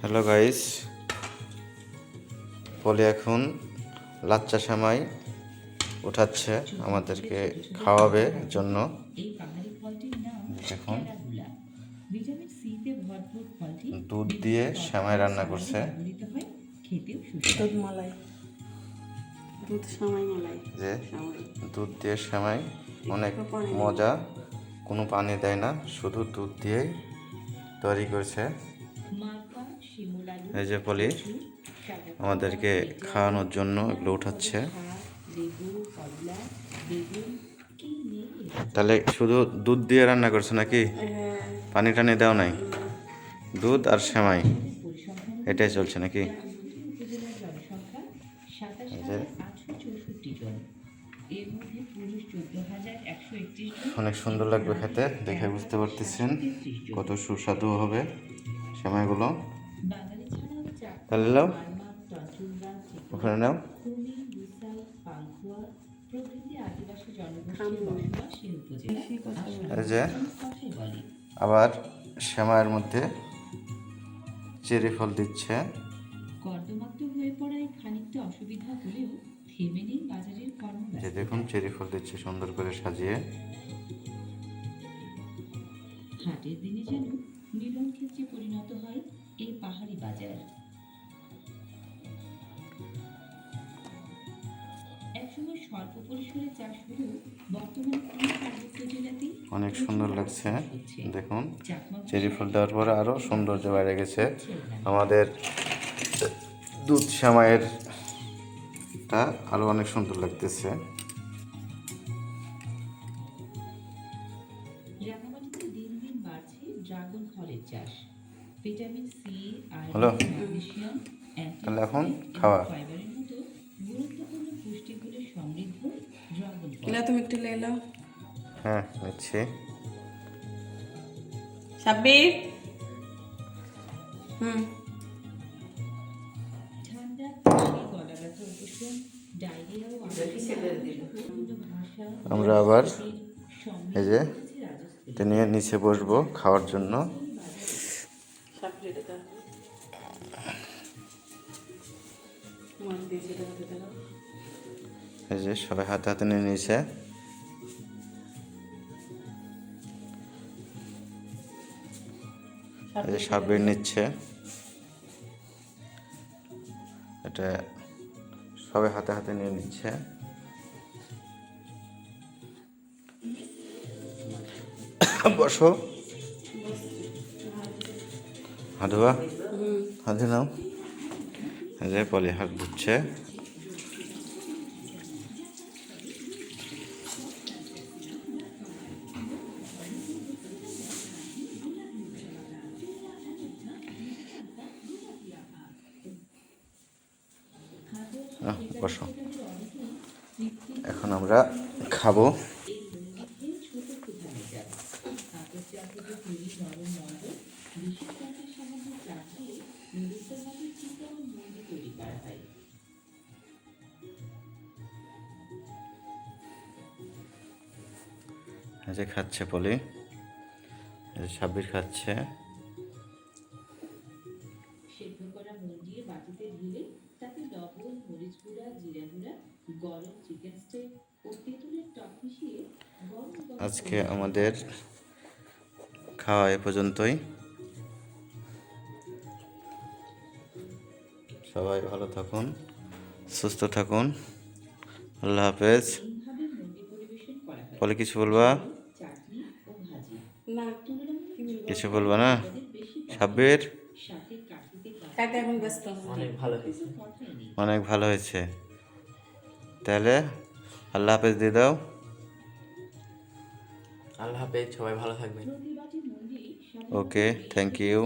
Hello guys বলে এখন লাচ্চা সেমাই উঠাচ্ছে আমাদেরকে খাওয়াবে জন্য। দেখুন দুধ দিয়ে সেমাই রান্না করছে। দুধ মালাই। দুধ মালাই। যে দুধ দিয়ে সেমাই অনেক মজা। কোনো পানি দেয় না শুধু দুধ দিয়েই তৈরি করছে। এই যে পলি আমাদেরকে খাওয়ানোর জন্য এগুলো উঠাচ্ছে। তাহলে শুধু দুধ দিয়ে রান্না করছে নাকি? পানি টানি দেওয়া নাই? দুধ আর সেমাই, এটাই চলছে নাকি? অনেক সুন্দর লাগবে খেতে, দেখে বুঝতে পারতেছেন কত সুস্বাদু হবে। সেমাইগুলো তাহলে নাও। ওখানে নাও। এই যে আবার সেমাইয়ের মধ্যে চেরি ফল দিচ্ছে। কর্দমাক্ত হয়ে পড়ায় খানিকটা অসুবিধা হলেও থেমে নেই বাজারের যে দেখুন চেরি ফল দিচ্ছে সুন্দর করে সাজিয়ে। হাটের দিনে যেন মিলন ক্ষেত্রে পরিণত হয় এই পাহাড়ি বাজার। একসময় স্বল্প পরিসরে চাষ হলেও বর্তমানে জেলাতেই অনেক সুন্দর লাগছে দেখুন চেরি ফুল দেওয়ার পরে আরও সৌন্দর্য বাইরে গেছে। আমাদের দুধ সেমাইয়ের টা আরও অনেক সুন্দর লাগতেছে। ফলের চাষ। Vitamin C hello. আয়রন তাহলে এখন খাওয়া। ফাইবারের মতো গুরুত্বপূর্ণ পুষ্টিগুলো সমৃদ্ধ ড্রাগন ফল। তুমি একটু লেলো হ্যাঁ নিচ্ছি। সাব্বির। হুম। আমরা আবার এই যে এটা নিয়ে নিচে বসবো খাওয়ার জন্য। এই যে সবাই হাতে হাতে নিয়ে নিয়েছে। এই যে সাবির নিচ্ছে। এটা সবাই হাতে হাতে নিয়ে নিচ্ছে। বসো। হাঁধুয়া হাতে নাও। যে পলি হাত ধুচ্ছে। এখন আমরা খাব। এই যে খাচ্ছে পলি এই যে সাব্বির খাচ্ছে। সেদ্ধ করা মুগ বাটিতে ঢেলে তাতে লবণ মরিচ গুঁড়া জিরা গুঁড়া গরম চিকেন স্টেক ও তেঁতুলের টক মিশিয়ে গরম গরম আজকে আমাদের খাওয়া এ পর্যন্তই। সবাই ভালো থাকুন সুস্থ থাকুন। আল্লাহ হাফেজ। বলে কিছু বলবা চাটনি ও ভাজি না তুলনামূলক কিছু বলব না? সাব্বির? অনেক ভালো হয়েছে। অনেক ভালো হয়েছে। তাহলে আল্লাহ হাফেজ দিয়ে দাও। আল্লাহ হাফেজ সবাই ভালো থাকবেন। Okay thank you